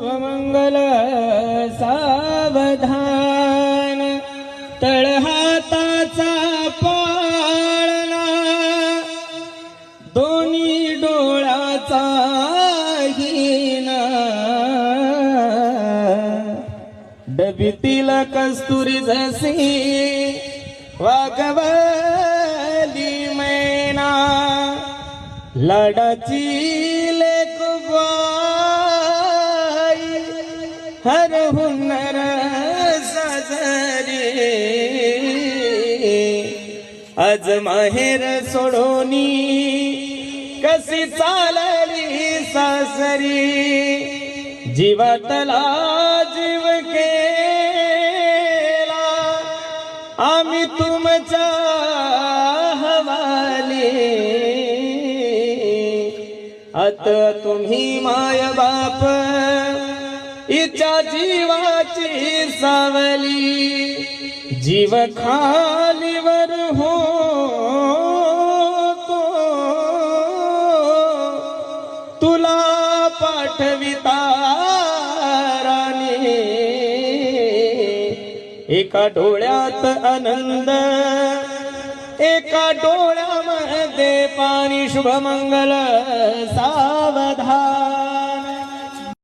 शुभमङ्गल सावधान तळहाताचा पाळणा दोन्ही डोळाचा हिना डबीतील कस्तुरी जसी वागवली मैना लाडाची हर हुनर साजरी। आज माहेर सोडोनी कशी चालली सासरी। जीवातला जीव केला आम्ही तुमच्या हवाले। आता तुम्ही माय बाप इच्या जीवाची सावली. जीव खालीवर हो तुला पाठविता राणी. एका डोळ्यात आनंद एका डोळ्यामध्ये पाणी शुभमंगल सावधान